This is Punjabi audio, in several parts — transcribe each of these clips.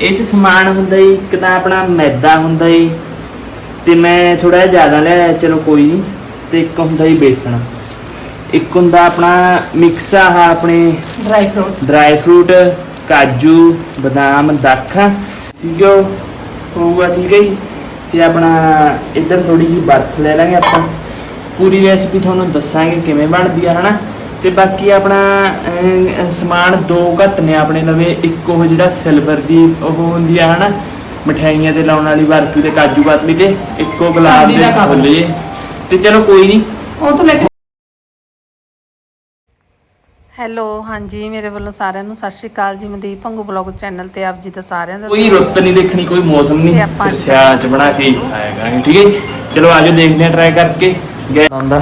ਇਹ ਚ ਸਮਾਨ ਹੁੰਦਾ ਜੀ ਇੱਕ ਤਾਂ ਆਪਣਾ ਮੈਦਾ ਹੁੰਦਾ ਜੀ ਤੇ ਮੈਂ ਥੋੜਾ ਜਿਹਾ ਜ਼ਿਆਦਾ ਲਿਆ ਚਲੋ ਕੋਈ ਨਹੀਂ ਤੇ ਇੱਕ ਹੁੰਦਾ ਜੀ ਬੇਸਣ। ਇੱਕ ਹੁੰਦਾ ਆਪਣਾ ਮਿਕਸ ਆ ਆਪਣੇ ਡਰਾਈ ਫਰੂਟ ਡਰਾਈ ਫਰੂਟ ਕਾਜੂ ਬਦਾਮ ਦਾਖਾਂ ਸੀਗੋ ਹੋਊਗਾ ਠੀਕ ਹੈ ਜੀ। ਤੇ ਆਪਣਾ ਇੱਧਰ ਥੋੜੀ ਜਿਹੀ ਬਰਫ਼ ਲੈ ਲਾਂਗੇ ਆਪਾਂ। ਪੂਰੀ ਰੈਸਪੀ ਤੁਹਾਨੂੰ ਦੱਸਾਂਗੇ ਕਿਵੇਂ ਬਣਦੀ ਆ ਹਨਾ? ਤੇ ਬਾਕੀ ਆਪਣਾ ਅਹ, ਸਮਾਨ ਦੋ ਘੱਟ ਨੇ ਆਪਣੇ ਲਵੇ ਇੱਕ ਉਹ ਜਿਹੜਾ ਸਿਲਵਰ ਦੀ ਉਹ ਹੁੰਦੀ ਆ ਹਨਾ? ਮਠਿਆਈਆਂ ਤੇ ਲਾਉਣ ਵਾਲੀ ਬਰਫੀ ਤੇ ਕਾਜੂ ਕਤਲੀ ਤੇ ਇੱਕੋ ਗੁਲਾਬ ਚਾਂਦੀ ਦੇ ਦਾ ਕੱਪ। ਫੁੱਲ ਜੇ। ਤੇ ਚਲੋ ਕੋਈ ਨਹੀਂ ਉਹ ਤੋਂ ਲੈ ਕੇ ਹੈਲੋ ਹਾਂਜੀ ਮੇਰੇ ਵੱਲੋਂ ਸਾਰਿਆਂ ਨੂੰ ਸਤਿ ਸ਼੍ਰੀ ਅਕਾਲ ਜੀ। ਮਨਦੀਪ ਭੰਗੂ ਬਲੌਗ ਚੈਨਲ ਤੇ ਆਪ ਜੀ ਦਾ ਸਾਰਿਆਂ ਦਾ ਕੋਈ ਰੁੱਤ ਨਹੀਂ ਦੇਖਣੀ ਕੋਈ ਮੌਸਮ ਤੇ ਨਹੀਂ ਆਪਾਂ ਫਿਰ ਸਿਆਲ ਚ ਬਣਾ ਕੇ ਹੀ ਖਾਇਆ ਕਰਾਂਗੇ ਠੀਕ ਹੈ ਜੀ? ਚਲੋ ਆਜੋ ਦੇਖਦੇ ਹਾਂ ਟਰਾਈ ਕਰਕੇ। ਗਏ ਆਉਂਦਾ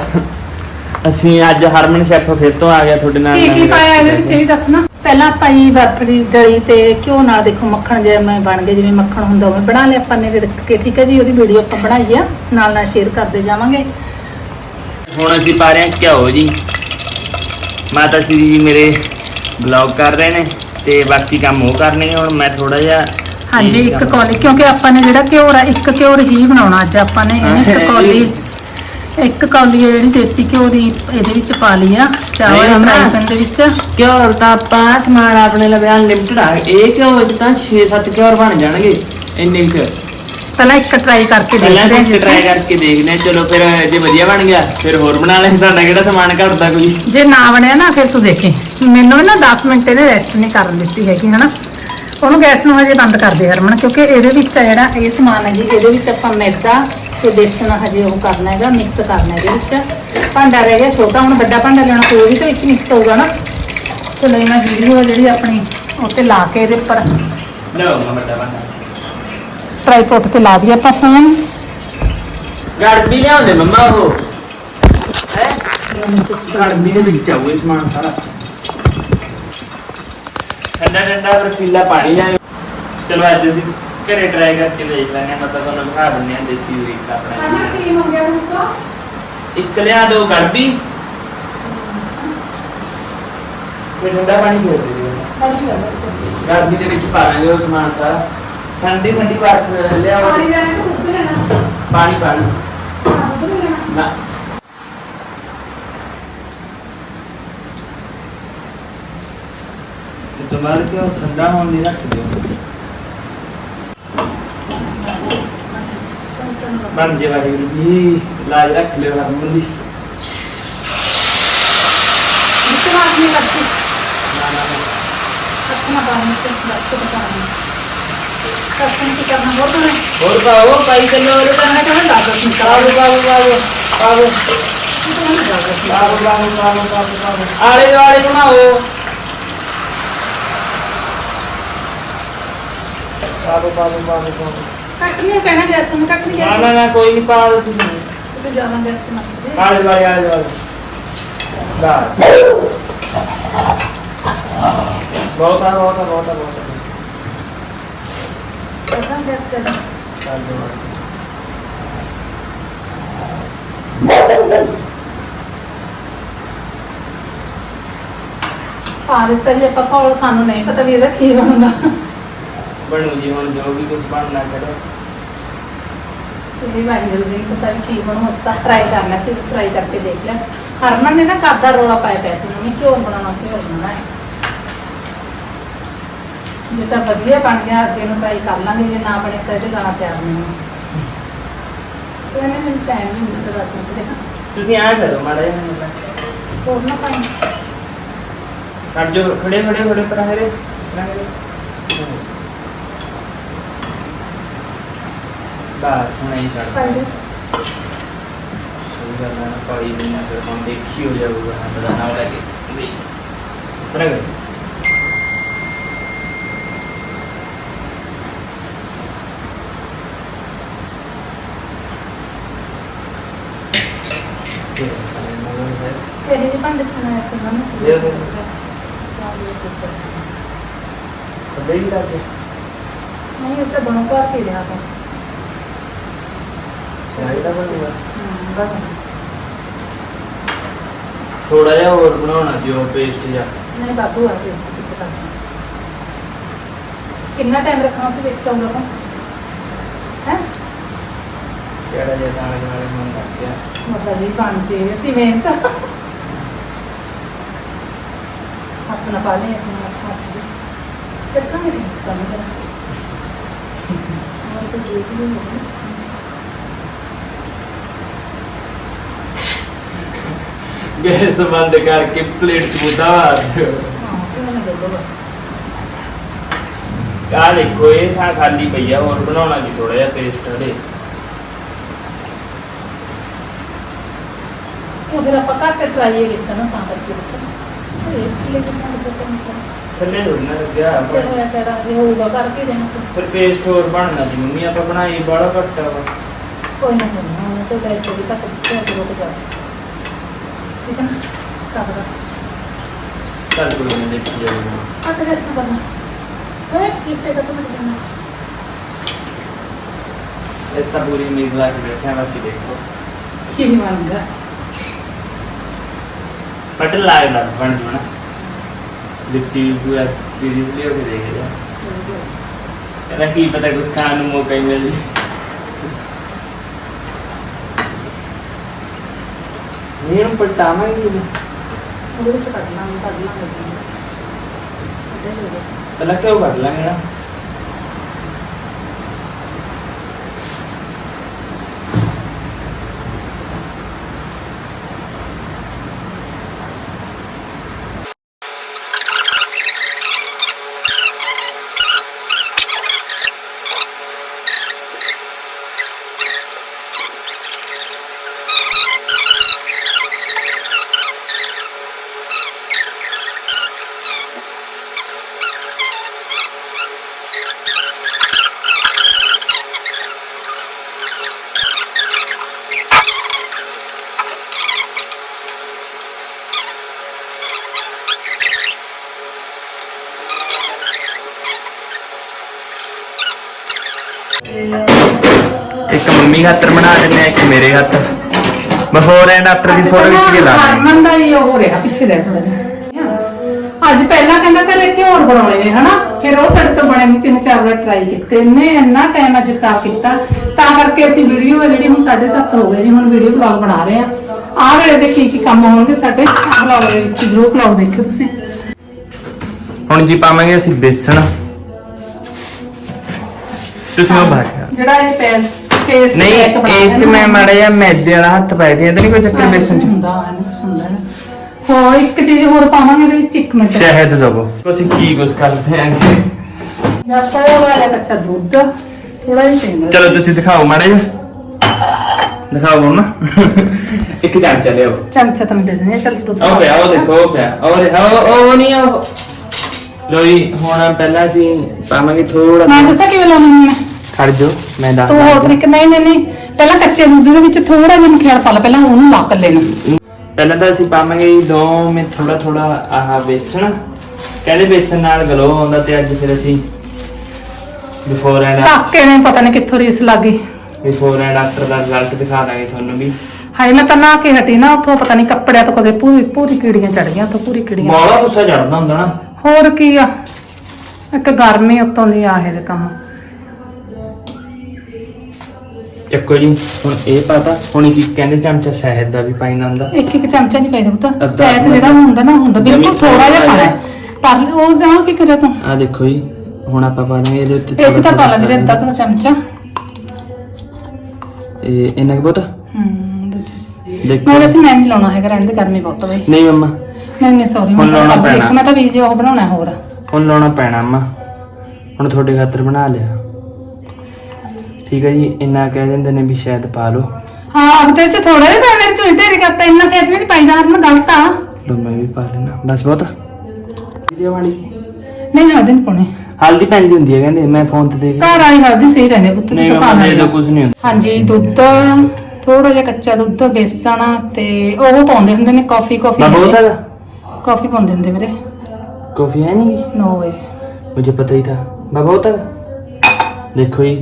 ਅਸੀਂ ਅੱਜ ਹਰਮਨ ਸ਼ੈਫ ਫਿਰ ਤੋਂ ਆ ਗਿਆ ਤੁਹਾਡੇ ਨਾਲ ਕੀ ਕੀ ਨਵੀਂ ਪਾਇਆ ਇਹਦੇ ਵਿੱਚ? ਵੀ ਦੱਸਣਾ ਪਹਿਲਾਂ ਆਪਾਂ ਜੀ ਬਰਫੜੀ ਡਲੀ ਤੇ ਘਿਓ ਨਾਲ ਦੇਖੋ ਮੱਖਣ ਜਿਵੇਂ ਬਣ ਗਏ ਜਿਵੇਂ ਮੱਖਣ ਹੁੰਦਾ ਉਵੇਂ ਬਣਾ ਲਿਆ ਆਪਾਂ ਨੇ ਰਿੜਕ ਕੇ ਠੀਕ ਹੈ ਜੀ? ਉਹਦੀ ਵੀਡੀਓ ਆਪਾਂ ਬਣਾਈ ਆ। ਨਾਲ ਨਾਲ ਸ਼ੇਅਰ ਕਰਦੇ ਜਾਵਾਂਗੇ। ਹੁਣ ਅਸੀਂ ਪਾ ਰਹੇ ਹਾਂ ਘਿਓ ਜੀ। ਮਾਤਾ ਸ੍ਰੀ ਜੀ ਮੇਰੇ ਬਲੌਗ ਕਰ ਰਹੇ ਨੇ ਤੇ ਬਾਕੀ ਕੰਮ ਉਹ ਕਰਨੇ ਹੁਣ ਮੈਂ ਥੋੜਾ ਜਿਹਾ ਹਾਂਜੀ ਇੱਕ ਕੌਲੀ ਕਿਉਂਕਿ ਆਪਾਂ ਨੇ ਜਿਹੜਾ ਘਿਓ ਆ ਇੱਕ ਘਿਓ ਹੀ ਬਣਾਉਣਾ ਅੱਜ ਆਪਾਂ ਨੇ ਇੱਕ ਕੌਲੀ ਇੱਕ ਕੌਲੀ ਜਿਹੜੀ ਦੇਸੀ ਘਿਓ ਦੀ ਇਹਦੇ ਵਿੱਚ ਪਾ ਲਈ ਆ ਚਾਵਲ। ਫਰਾਈ ਪੈਨ ਦੇ ਵਿੱਚ। ਘਿਓ ਤਾਂ ਆਪਾਂ ਸਮਾਨ ਆਪਣੇ ਲਵੇ ਅਨਲਿਮਟਡ ਆ। ਇਹ ਘਿਓ ਚ ਤਾਂ 6-7 ਘਿਓ ਬਣ ਜਾਣਗੇ ਇੰਨੇ ਚ ਪਹਿਲਾਂ ਇੱਕ ਟਰਾਈ ਕਰਕੇ ਪਹਿਲਾਂ ਦੇਖਦੇ ਹਾਂ ਟਰਾਈ ਕਰਕੇ ਦੇਖਦੇ ਹਾਂ। ਚਲੋ ਫਿਰ ਜੇ ਵਧੀਆ ਬਣ ਗਿਆ ਫਿਰ ਹੋਰ ਬਣਾ ਲੈ ਸਾਡਾ ਕਿਹੜਾ ਸਮਾਨ ਘਟਦਾ ਕੋਈ? ਜੇ ਨਾ ਬਣਿਆ ਨਾ ਫਿਰ ਤੂੰ ਦੇਖੀ। ਮੈਨੂੰ ਨਾ 10 ਮਿੰਟ ਇਹਨੇ ਰੈਸਟ ਨਹੀਂ ਕਰਨ ਦਿੱਤੀ ਹੈਗੀ ਹਨਾ? ਉਹਨੂੰ ਗੈਸ ਨੂੰ ਹਜੇ ਬੰਦ ਕਰ ਦੇ ਹਰਮਨ ਕਿਉਂਕਿ ਇਹਦੇ ਵਿੱਚ ਆ ਜਿਹੜਾ ਇਹ ਸਮਾਨ ਹੈ ਜੀ ਇਹਦੇ ਵਿੱਚ ਆਪਾਂ ਮੈਦਾ ਤੇ ਬੇਸਣ ਹਜੇ ਉਹ ਕਰਨਾ ਹੈਗਾ ਮਿਕਸ ਕਰਨਾ ਇਹਦੇ ਵਿੱਚ। ਭਾਂਡਾ ਰਹਿ ਗਿਆ ਛੋਟਾ ਹੁਣ ਵੱਡਾ ਭਾਂਡਾ ਲੈਣਾ ਕੋਈ ਵੀ ਤੇ ਵਿੱਚ ਮਿਕਸ ਹੋਊਗਾ ਨਾ। ਚਲੋ ਇਹ ਮੈਂ ਵੀਡੀਓ ਜਿਹੜੀ ਆਪਣੀ ਉੱਤੇ ਲਾ ਕੇ ਇਹਦੇ ਉੱਪਰ ਟ੍ਰਾਈਪੋਡ ਤੇ ਲਾ ਦਈਏ ਆਪਾਂ ਫੋਨ ਗੜਬੀ ਲਿਆਉਂਦੇ ਮੰਮਾ ਉਹ। ਹੈ? ਗੜਬੀ ਦੇ ਵਿੱਚ ਆਉਏ ਸਮਾਨ ਸਾਰਾ। ਠੰਡਾ ਠੰਡਾ ਰਸੀਲਾ ਪਾਣੀ ਲਿਆਓ ਚਲੋ ਅੱਜ ਅਸੀਂ ਘਰੇ ਟਰਾਈ ਕਰਕੇ ਦੇਖ ਲੈਣੇ ਮਤਲਬ ਤੁਹਾਨੂੰ ਦਿਖਾ ਦਿੰਦੇ ਹਾਂ ਦੇਸੀ ਤਰੀਕਾ ਆਪਣਾ ਹੋ ਗਿਆ ਉਸਕੋ ਇੱਕ ਲਿਆ ਦੋ ਗੜਬੀ। ਫਿਰ ਠੰਡਾ ਪਾਣੀ ਫੇਰ ਦੇ ਦਿਓ। ਗੜਬੀ ਦੇ ਵਿੱਚ ਪਾ ਲਾਂਗੇ ਉਹ ਸਮਾਨ ਸਾਰਾ ਠੰਡੀ ਠੰਡੀ ਬਰਫ ਲਿਆਓ। ਪਾਣੀ ਪਾਣੀ ਨਾ। ਤੇ ਤੁਹਾਡਾ ਕਿਉਂ ਠੰਡਾ ਹੋਣ ਨਹੀਂ ਰੱਖ ਦਿਓ? ਬਣ ਜੇ ਵਾਹਿਗੁਰੂ ਜੀ ਲਾਜ ਰੱਖ ਲਿਓ ਹਰਮਨ ਦੀ इस्तेमाल नहीं करती ਨਾ ਨਾ ਨਾ। कस्टमर बाहर निकल बस को बता रही कस्टमर की करना बहुत है ਹੋਰ ਪਾਓ ਪਾਈ ਚੱਲੋ ਹੋਰ करना कहाँ जा दस मिनट का ਪਾਓ ਪਾਓ ਪਾਓ ਪਾਓ कहाँ जा दस मिनट ਪਾਓ ਪਾਓ ਪਾਓ ਪਾਓ ਪਾਓ ਆਲੇ ਦੁਆਲੇ ਬਣਾਓ ਪਾਓ ਪਾਓ ਪਾਓ ਪਾਓ ਕੱਟ ਨਹੀਂ ਕਹਿਣਾ ਗੈਸ ਨੂੰ ਕੱਟ ਨਹੀਂ ਨਾ ਨਾ ਨਾ ਕੋਈ ਨਹੀਂ ਪਾ ਦੋ ਤੁਸੀਂ ਤੇ ਜਾਣਾ ਗੈਸ ਤੇ ਮੰਗਦੇ ਕਾਲੇ ਵਾਲੇ ਆ ਜਾਓ ਦਾ ਬਹੁਤ ਆ ਬਹੁਤ ਆ ਬਹੁਤ ਆ ਬਹੁਤ ਆ ਕਦਾਂ ਗੈਸ ਤੇ ਚੱਲ ਜਾਓ ਪਾਰੇ ਤਰੀ ਆਪਾਂ ਕੋਲ ਸਾਨੂੰ ਨਹੀਂ ਪਤਾ ਵੀ ਇਹਦਾ ਕੀ ਬਣਦਾ ਬਣੂ ਜੀ ਹੁਣ ਜੋ ਵੀ ਕੁਝ ਬਣਨਾ ਕਰੋ ਇਹ ਵਾਰੀ ਜਦੋਂ ਨਹੀਂ ਪਤਾ ਵੀ ਕੀ ਬਣੂ ਉਸ ਤਾਂ ਟਰਾਈ ਕਰਨਾ ਸੀ ਟਰਾਈ ਕਰਕੇ ਦੇਖ ਲਿਆ। ਹਰਮਨ ਨੇ ਨਾ ਕਾਦਾ ਰੋਲਾ ਪਾਇਆ ਪਿਆ ਸੀ ਮੰਮੀ ਕਿਉਂ ਬਣਾਉਣਾ ਕਿਉਂ ਬਣਾਉਣਾ ਜੇ ਤਾਂ ਵਧੀਆ ਬਣ ਗਿਆ ਅੱਗੇ ਨੂੰ ਟਰਾਈ ਕਰ ਲਾਂਗੇ ਜੇ ਨਾ ਬਣੇ ਤਾਂ ਇਹਦੇ ਗਾਣਾ ਤਿਆਰ ਨਹੀਂ ਹੋਣਾ। ਇਹਨੇ ਮੈਨੂੰ ਟਾਈਮ ਨਹੀਂ ਦਿੱਤਾ ਦੱਸ ਮਿੰਟ ਦੇ ਤੁਸੀਂ ਆ ਕਰੋ ਮਾੜਾ ਜਿਹਾ। ਮੈਨੂੰ। ਹੋਰ ਨਾ ਪਾਈ ਕੱਟ ਜੋ ਖੜੇ ਖੜੇ ਖੜੇ ਪਰ ਹਰੇ ਬਸ ਹੁਣ ਹੀ ਛੱਡ ਪੜ੍ਹ ਸਹੀ ਗੱਲ ਹੈ ਪਾਈ ਨਹੀਂ ਨਾ ਫਿਰ ਹੁਣ ਦੇਖੀ ਹੋ ਜਾਊਗਾ ਨਾ ਬੜਾ ਨਾਲ ਲੈ ਕੇ। ਵੀ ਬਰਾਬਰ ਤੇਰੇ ਦੇ ਭਾਂਡੇ ਖਾਣਾ ਸੀ ਨਾ ਲੈ ਲੈ। ਨਹੀਂ ਨਹੀਂ ਉਸ ਤੇ ਬਣੋ ਘਰ ਕੇ ਲਿਆ ਤਾਂ ਚਾਹੀਦਾ ਬਣੂਗਾ ਥੋੜਾ ਜਿਹਾ ਹੋਰ ਬਣਾਉਣਾ ਦਿਓ ਪੇਸਟ ਜਿਹਾ। ਨਹੀਂ ਬਾਬੂ ਆ ਕੇ ਕਿਸੇ ਦਾ ਕਿੰਨਾ ਟਾਈਮ ਰੱਖਣਾ ਤੇ ਵੇਖ ਚਾਹੁੰਗਾ ਆਪਾਂ? ਹੈ? ਕਿਹੜਾ ਜਿਹਾ ਤਾਂ ਨਾਲ ਮਨ ਲੱਗ ਗਿਆ। ਮਤਲਬ ਵੀ ਬਣ ਜੇ ਅਸੀਂ ਮਿਹਨਤ। ਹੱਥ ਨਾ ਪਾ ਦੇ। ਚੱਕਾਂਗੇ ਨਹੀਂ ਕੰਮ ਕਰ ਹੋਰ ਤਾਂ ਦੇਖ ਲਈ ਹੋਣੀ ਗੈਸ ਬੰਦ ਕਰਕੇ ਪਲੇਟ ਬੋਲੋ ਆ ਦੇਖੋ ਇਹ ਥਾਂ ਖਾਲੀ ਪਈ ਆ ਹੋਰ ਬਣਾਉਣਾ ਜੀ ਥੋੜਾ ਜਿਹਾ ਪੇਸਟ ਹਲੇ ਉਹਦੇ ਆਪਾਂ ਘੱਟ ਟਰਾਈ ਕੀਤਾ ਨਾ ਤਾਂ ਕਰਕੇ ਕੇ ਥੱਲੇ ਥੋੜ੍ਹਾ ਨਾ ਲੱਗਿਆ ਫਿਰ ਤੇਰਾ ਜੇ ਹੋਊਗਾ ਕਰਕੇ ਦੇਣਾ। ਫਿਰ। ਪੇਸਟ ਹੋਰ ਬਣਨਾ ਜੀ ਮੰਮੀ ਆਪਾਂ ਬਣਾਈ ਬੜਾ ਘੱਟ ਵਾ। ਕੋਈ ਨਾ ਕੋਈ ਨਾ ਉਹ ਤਾਂ ਲੈ ਕੇ ਵੀ ਘੱਟ ਦਿੱਤੇ ਆ ਰੁਕ ਜਾ ਠੀਕ ਹੈ ਨਾ ਸਬਰ ਚੱਲ ਕੋਈ ਨਹੀਂ ਦੇਖੀ ਜਾਊਗਾ ਅੱਠ ਰਸ ਨਾ ਕਰਨਾ ਹੋਏ ਠੀਕ ਤੇ ਕਦੋਂ ਤੱਕ ਜਾਣਾ ਇਸ ਤਾਂ ਪੂਰੀ ਉਮੀਦ ਲਾ ਕੇ ਬੈਠਿਆ ਬਾਕੀ ਦੇਖੋ ਕੀ ਮੰਗਾ ਬਟ ਲੱਗਦਾ ਬਣ ਜੂਣਾ ਦਿੱਤੀ ਪੂਰਾ ਸੀਰੀਅਸਲੀ ਹੋ ਕੇ ਦੇਖ ਰਿਹਾ ਕਹਿੰਦਾ ਕੀ ਪਤਾ ਕੁਝ ਖਾਣ ਨੂੰ ਮੌਕਾ ਹੀ ਮਿਲ ਜੇ ਨਹੀਂ ਨੂੰ ਪਟਾਵਾਂਗੇ ਉਹਦੇ ਵਿੱਚ ਕੱਢਣਾ ਮੈਂ ਕੱਢ ਲਾਂਗੇ। ਪਹਿਲਾਂ ਕਿਉਂ ਕਰ ਲਾਂਗੇ ਨਾ ਇੱਕ ਮੰਮੀ ਖਾਤਰ ਬਣਾ ਦਿੰਦੇ ਆ ਇੱਕ ਮੇਰੇ ਹੱਥ। ਬਿਫੋਰ ਐਂਡ ਆਫਟਰ ਦੀ ਫੋਟੋ ਖਿੱਚ ਕੇ ਲਾ ਦਿੰਦੇ ਹਰਮਨ ਦਾ ਹੀ ਉਹ ਹੋ ਰਿਹਾ ਪਿੱਛੇ ਰਹਿ ਥੋੜਾ ਜਿਹਾ। ਅੱਜ ਪਹਿਲਾਂ ਕਹਿੰਦਾ ਘਰੇ ਘਿਓ ਬਣਾਉਣੇ ਨੇ ਹਨਾ? ਫਿਰ ਉਹ ਸਾਡੇ ਤੋਂ ਬਣੇ ਨਹੀਂ ਤਿੰਨ ਚਾਰ ਵਾਰ ਟਰਾਈ ਕੀਤੇ। ਇਹਨੇ ਇੰਨਾ ਟਾਈਮ ਅੱਜ ਖਰਾਬ ਕੀਤਾ। ਤਾਂ ਕਰਕੇ ਅਸੀਂ ਵੀਡੀਓ ਜਿਹੜੀ ਹੁਣ 7:30 ਹੋ ਗਏ ਜੀ ਹੁਣ ਵੀਡੀਓ ਵਲੌਗ ਬਣਾ ਰਹੇ ਆ। ਆਹ ਵੇਲੇ ਦੇ ਕੀ ਕੀ ਕੰਮ ਹੋਣਗੇ ਸਾਡੇ? ਵਲੌਗ ਦੇ ਵਿੱਚ ਜ਼ਰੂਰ ਵਲੌਗ ਦੇਖਿਓ ਤੁਸੀਂ। ਹੁਣ ਜੀ ਪਾਵਾਂਗੇ ਅਸੀਂ ਬੇਸਣ। ਤੁਸੀਂ ਉਹ ਬਾਤ ਜਿਹੜਾ ਇਹ ਪੈਸ ਫੇਸ ਨਹੀਂ ਇਹ ਚ ਮੈਂ ਮਾੜਾ ਜਿਹਾ ਮੈਦੇ ਵਾਲਾ ਹੱਥ ਪਾਇਆ ਦੀ ਇਹਦੇ ਨਹੀਂ ਕੋਈ ਚੱਕਰ ਬੇਸਣ ਚ। ਹੁੰਦਾ ਹੈ ਹੁੰਦਾ ਹੈ ਹੋਰ ਇੱਕ ਚੀਜ਼ ਹੋਰ ਪਾਵਾਂਗੇ ਇਹਦੇ ਵਿੱਚ ਇੱਕ ਮਿੰਟ। ਸ਼ਹਿਦ ਦਵੋ। ਅਸੀਂ ਕੀ ਕੁਝ ਕਰਦੇ ਆਂ ਜਾਂ ਥੋੜਾ ਜਿਹਾ ਕੱਚਾ ਦੁੱਧ ਥੋੜਾ ਜਿਹਾ ਤੇਲ ਚਲੋ ਤੁਸੀਂ ਦਿਖਾਓ ਮਾੜਾ ਜਿਹਾ। ਦਿਖਾਓ ਮੰਮਾ ਇੱਕ ਚਮਚਾ ਲਿਆਓ ਚਮਚਾ ਤਾਂ ਮੈਂ ਦੇ ਦਿੰਦੀ ਹਾਂ ਚਲ ਦੁੱਧ ਉਹ ਪਿਆ ਉਹ ਦੇਖੋ ਉਹ ਪਿਆ। ਉਹ ਦੇਖੋ ਉਹ ਉਹ ਨਹੀਂ ਉਹ ਲੋ ਜੀ ਹੁਣ ਪਹਿਲਾਂ ਅਸੀਂ ਪਾਵਾਂਗੇ ਥੋੜਾ ਮੈਂ ਦੱਸਾਂ ਕਿਵੇਂ ਲਾਉਣੀ ਮੈਂ ਖੜ ਜਾਓ ਮੈਂ ਦੱਸ ਤੂੰ ਹੋਰ ਤਰੀਕੇ ਨਹੀਂ ਨਹੀਂ ਨਹੀਂ। ਪਹਿਲਾਂ ਕੱਚੇ ਦੁੱਧ ਦੇ ਵਿੱਚ ਥੋੜਾ ਜਿਹਾ ਮਖਿਆਲ ਪਾ ਲਾ ਪਹਿਲਾਂ ਉਹਨੂੰ ਲਾ ਕੱਲੇ ਨੂੰ। ਪਹਿਲਾਂ ਤਾਂ ਅਸੀਂ ਪਾਵਾਂਗੇ ਜੀ ਦੋ ਮੇ ਥੋੜਾ ਥੋੜਾ ਆਹ ਬੇਸਣ। ਕਹਿੰਦੇ ਬੇਸਣ ਨਾਲ ਗਲੋ ਆਉਂਦਾ ਤੇ ਅੱਜ ਫਿਰ ਅਸੀਂ ਬਿਫੋਰ ਐਂਡ ਕਾਕੇ ਨੇ ਪਤਾ ਨਹੀਂ ਕਿੱਥੋਂ ਰੀਸ ਲੱਗ ਬਿਫੋਰ ਐਂਡ ਆਫਟਰ ਦਾ ਰਿਜ਼ਲਟ ਦਿਖਾ ਦਾਂਗੇ ਤੁਹਾਨੂੰ ਵੀ। ਹਾਏ ਮੈਂ ਤਾਂ ਨਾ ਕੇ ਹਟੀ ਨਾ ਉੱਥੋਂ ਪਤਾ ਨਹੀਂ ਕੱਪੜਿਆਂ ਤੋਂ ਕਦੇ ਪੂਰੀ ਪੂਰੀ ਕੀੜੀਆਂ ਚੜ ਗਈਆਂ ਉੱਥੋਂ ਪੂਰੀ ਕੀੜੀਆਂ। ਬੜਾ ਗੁੱਸਾ ਚੜਦਾ ਹੁੰਦਾ ਨਾ। ਹੋਰ ਕੀ ਆ? ਇੱਕ ਗਰਮੀ ਉੱਤੋਂ ਦੀ ਆ ਇਹਦੇ ਕੰਮ। ਚੱਕੋ ਜੀ ਹੁਣ ਇਹ ਪਤਾ ਹੁਣ ਕੀ ਕਹਿੰਦੇ ਚਮਚਾ ਸ਼ਹਿਦ ਦਾ ਵੀ ਪਾਈਨਾ ਹੁੰਦਾ ਇੱਕ ਇੱਕ ਚਮਚਾ ਨਹੀਂ ਪਾਈਦਾ ਪੁੱਤ। ਅੱਧਾ ਸੈਤ ਜਿਹੜਾ ਹੁੰਦਾ ਨਾ ਹੁੰਦਾ ਬਿਲਕੁਲ ਥੋੜਾ ਜਿਹਾ ਪਾਣਾ। ਪਰ ਉਹ ਨਾ ਕੀ ਕਰਿਆ ਤੂੰ? ਆ ਦੇਖੋ ਜੀ ਹੁਣ ਆਪਾਂ ਪਾ ਦਾਂਗੇ ਇਹਦੇ ਉੱਤੇ ਇਹ ਚ ਤਾਂ ਪਾ ਲਾ ਵੀਰੇ ਅੱਧਾ ਕੁ ਚਮਚਾ। ਇਹ ਇੰਨਾ ਕੁ ਬਹੁਤ ਹੂੰ। ਦੇਖੋ। ਮੈਂ ਵੈਸੇ ਮੈਂ ਨਹੀਂ ਲਾਉਣਾ ਹੈਗਾ ਰਹਿਣ ਦੇ ਗਰਮੀ ਬਹੁਤ ਬਈ ਨਹੀਂ ਮੰਮਾ। ਨਹੀਂ ਨਹੀਂ ਸੌਰੀ ਹੁਣ ਲਾਉਣਾ ਪੈਣਾ। ਮੈਂ ਤਾਂ ਵੀਜ਼ੇ ਉਹ ਬਣਾਉਣਾ ਹੋਰ। ਹੁਣ ਲਾਉਣਾ ਪੈਣਾ ਅੰਮਾ ਹੁਣ ਤੁਹਾਡੇ ਖਾਤਰ ਬਣਾ ਲਿਆ। ਠੀਕ ਹੈ ਜੀ ਇੰਨਾ ਕਹਿ ਦਿੰਦੇ ਨੇ ਵੀ ਸ਼ਾਇਦ ਪਾ ਲਓ ਹਾਂ ਅਗਤੇ ਚ ਥੋੜਾ ਜਿਹਾ ਮੈਂ ਮੇਰੇ ਚੋਂ ਢੇਰੀ ਕਰਤਾ ਇੰਨਾ ਸੈਤ ਵੀ ਨਹੀਂ ਪਾਈਦਾ ਹਰ ਗਲਤ ਆ ਲੋ ਮੈਂ ਵੀ ਪਾ ਲੈਣਾ ਬਸ ਬਹੁਤ ਵੀਡੀਓ ਵਾਲੀ ਨਹੀਂ ਨਾ ਦਿਨ ਪਾਉਣੇ ਹਲਦੀ ਪੈਂਦੀ ਹੁੰਦੀ ਹੈ ਕਹਿੰਦੇ ਮੈਂ ਫੋਨ ਤੇ ਦੇਖ ਘਰ ਵਾਲੀ ਹਲਦੀ ਸਹੀ ਰਹਿੰਦੇ ਪੁੱਤ ਦੀ ਨਹੀਂ ਦੁਕਾਨ ਮੰਮਾ ਵਾਲੀ ਇਹਦਾ ਕੁਝ ਨਹੀਂ ਹੁੰਦਾ ਹਾਂਜੀ ਦੁੱਧ ਥੋੜਾ ਜਿਹਾ ਕੱਚਾ ਦੁੱਧ ਬੇਸਣ ਤੇ ਉਹ ਪਾਉਂਦੇ ਹੁੰਦੇ ਨੇ ਕਾਫੀ ਕਾਫੀ ਮੈਂ ਬਹੁਤ ਹੈਗਾ ਕਾਫੀ ਪਾਉਂਦੇ ਹੁੰਦੇ ਵੀਰੇ कॉफी है नहीं ਨੋ ਵੇ मुझे पता ही था बाबा होता देखो जी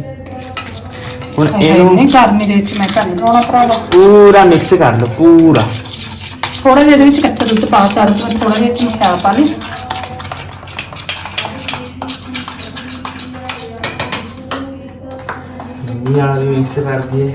ਹੁਣ ਇਹਨੂੰ ਨਹੀਂ ਗਰਮੀ ਦੇ ਵਿੱਚ ਮੈਂ ਕਰ ਲਾਉਣਾ ਭਰਾਵਾ ਪੂਰਾ ਮਿਕਸ ਕਰ ਲਓ ਪੂਰਾ। ਥੋੜਾ ਜਿਹਾ ਇਹਦੇ ਵਿੱਚ ਕੱਚਾ ਦੁੱਧ ਪਾ ਸਕਦੇ ਹੋ ਥੋੜਾ ਜਿਹਾ ਚਮਕਾ ਪਾ ਲਈ। ਮੰਮੀ ਵਾਲਾ ਵੀ ਮਿਕਸ ਕਰ ਦਈਏ।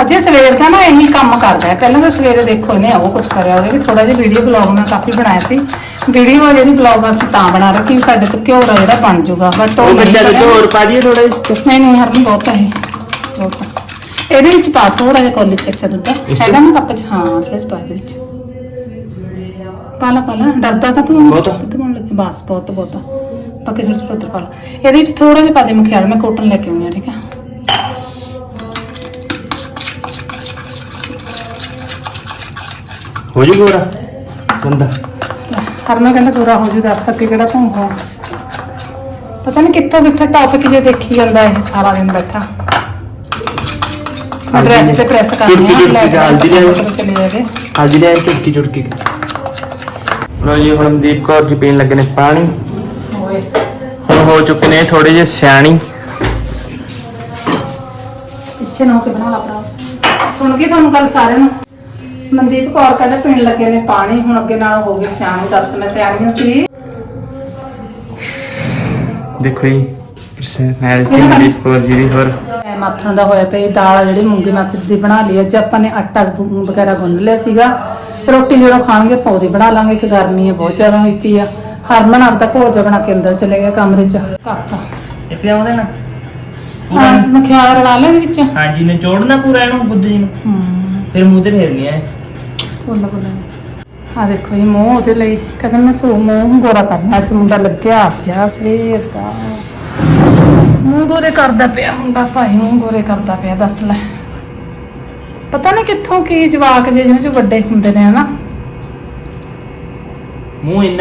ਅੱਜ ਸਵੇਰ ਦਾ ਨਾ ਇਹੀ ਕੰਮ ਕਰਦਾ ਹੈ। ਪਹਿਲਾਂ ਤਾਂ ਸਵੇਰੇ ਦੇਖੋ ਇਹਨੇ ਉਹ ਕੁਝ ਕਰਿਆ ਉਹਦੇ ਵੀ ਥੋੜਾ ਜਿਹਾ ਵੀਡੀਓ ਬਲੌਗ ਮੈਂ ਕਾਫੀ ਬਣਾਇਆ ਸੀ। ਵੀਡੀਓ ਜਿਹੜੀ ਬਲੌਗ ਅਸੀਂ ਤਾਂ ਬਣਾ ਰਹੇ ਸੀ ਵੀ ਸਾਡੇ ਤੋਂ ਘਿਓ ਦਾ ਜਿਹੜਾ ਬਣ ਜਾਊਗਾ ਬਟ ਉਹ ਉਹ ਨਹੀਂ ਬੱਚਾ। ਦੇ ਹੋਰ ਪਾ ਦਈਏ ਥੋੜਾ ਇਸ ਚ ਨਹੀਂ ਨਹੀਂ ਹਰਮਨ ਬਹੁਤ ਹੈ ਇਹ, ਬਹੁਤ ਹੈ। ਇਹਦੇ ਵਿੱਚ ਪਾ ਥੋੜਾ ਜਿਹਾ ਕੋਲੀ ਕੱਚਾ ਦੁੱਧ। ਇਸ 'ਚ? ਹੈਗਾ ਨਾ ਕੱਪ ਚ? ਹਾਂ ਥੋੜਾ ਜਿਹਾ ਪਾ ਦੇ ਵਿੱਚ। ਪਾ ਲਾ ਪਾ ਲਾ। ਡਰਦਾ ਕਾ ਤੂੰ ਬਹੁਤ ਆ? ਮਨ ਲੱਗੇ। ਬਸ ਬਹੁਤ ਬਹੁਤ ਆ। ਪੱਕੇ ਥੋੜਾ ਜਿਹਾ ਉੱਧਰ ਪਾ ਲਾ। ਇਹਦੇ ਵਿੱਚ ਥੋੜਾ ਜਿਹਾ ਪਾ ਦੇ ਮਖਿਆਲ ਮੈਂ ਕੋਟਨ ਲੈ ਕੇ ਆਉਣੀ ਆ ਠੀਕ ਆ? ਹੋ ਜੂ ਗੋਰਾ ਬੰਦਾ। ਹਰਮਨ ਕਹਿੰਦਾ ਦੂਰਾ ਹੋ ਜੂ ਦੱਸ ਸਕੇ ਕਿਹੜਾ ਤੂੰ ਹੋ। ਪਤਾ ਨਹੀਂ ਕਿੱਥੋਂ ਕਿੱਥੇ ਟੌਪਿਕ ਜੇ ਦੇਖੀ ਜਾਂਦਾ ਇਹ ਸਾਰਾ ਦਿਨ ਬੈਠਾ। ਐਡਰੈਸ ਤੇ ਪ੍ਰੈਸ ਕਰਨੀ ਚੁਟਕੀ ਚੁਟਕੀ ਚੱਲਦੀ ਰਹੇ। ਚਲੇ ਜਾਵੇ ਅੱਜ ਦੇ ਚੁਟਕੀ ਚੁਟਕੀ। ਲੋ ਜੀ ਹੁਣ ਮਨਦੀਪ ਕੌਰ ਜੀ ਪੀਣ ਲੱਗੇ ਨੇ ਪਾਣੀ। ਹੋਏ ਹੁਣ ਹੋ ਚੁੱਕੇ ਨੇ ਥੋੜੇ ਜਿਹੇ ਸਿਆਣੀ। ਪਿੱਛੇ ਨਾ ਹੋ ਕੇ ਬਣਾ ਲਾ ਭਰਾ। ਸੁਣ ਕੇ ਤੁਹਾਨੂੰ ਕੱਲ ਸਾਰਿਆਂ ਨੂੰ? ਮਨਦੀਪ ਕੌਰ ਕਹਿੰਦਾ ਪੀਣ ਲੱਗੇ ਨੇ ਪਾਣੀ ਹੁਣ ਅੱਗੇ ਨਾਲ ਹੋ ਗਏ ਸਿਆਣੀ ਦੱਸ ਮੈਂ ਸਿਆਣੀ ਸੀ। ਦੇਖੋ ਜੀ ਪਰਸਨੈਲਿਟੀ ਮਨਦੀਪ ਕੌਰ ਜੀ ਦੀ ਹੋਰ। ਐ ਮਾਥਣ ਦਾ ਹੋਇਆ ਪਿਆ ਇਹ ਦਾਲ ਆ ਜਿਹੜੀ ਮੂੰਗੀ ਮਸਰ ਦੀ ਬਣਾ ਲਈ ਅੱਜ ਆਪਾਂ ਨੇ ਆਟਾ ਗੁ- ਵਗੈਰਾ ਗੁੰਨ ਲਿਆ ਸੀਗਾ। ਰੋਟੀ ਜਦੋਂ ਖਾਣਗੇ ਬਣਾ ਲਾਂਗੇ ਕਿ ਗਰਮੀ ਹੈ ਬਹੁਤ ਜ਼ਿਆਦਾ ਹੋਈ ਪਈ ਆ। ਹਰਮਨ ਆਪਦਾ ਘੋਲ ਜਿਹਾ ਬਣਾ ਕੇ ਅੰਦਰ ਚਲੇ ਗਿਆ ਕਮਰੇ 'ਚ। ਕਾਕਾ ਇਹ ਪਿਆਉਂਦੇ ਨਾ ਹਾਂ ਮੈਂ ਖਿਆਲ ਰਲਾ ਲੈ ਇਹਦੇ ਵਿੱਚ। ਹਾਂਜੀ ਨੇ ਚੋੜਨਾ ਪੂਰਾ ਇਹਨੂੰ ਗੁੱਦੀ ਨੂੰ। ਹੂੰ। ਫਿਰ ਮੂੰਹ ਤੇ ਫੇਰਨੀ ਹੈ ਬੋਲਾ ਬੋਲਾ। ਆ ਦੇਖੋ ਇਹ ਮੂੰਹ ਉਹਦੇ ਲਈ। ਕਹਿੰਦਾ ਮੈਂ ਸੋ ਮੂੰਹ ਗੋਰਾ ਕਰਨਾ ਅੱਜ ਮੁੰਡਾ ਲੱਗਿਆ ਪਿਆ ਸਵੇਰ ਦਾ। ਮੂੰਹ ਗੋਰੇ ਕਰਦਾ ਪਿਆ ਮੁੰਡਾ ਭਾਈ ਮੂੰਹ ਗੋਰੇ ਕਰਦਾ ਪਿਆ ਦੱਸ ਲੈ। ਪਤਾ ਨਹੀਂ ਕਿੱਥੋਂ ਕੀ ਜਵਾਕ ਜੇ ਜਿਵੇਂ ਚ ਵੱਡੇ ਹੁੰਦੇ ਨੇ ਹਨਾ? ਮੂੰਹ ਇੰਨਾ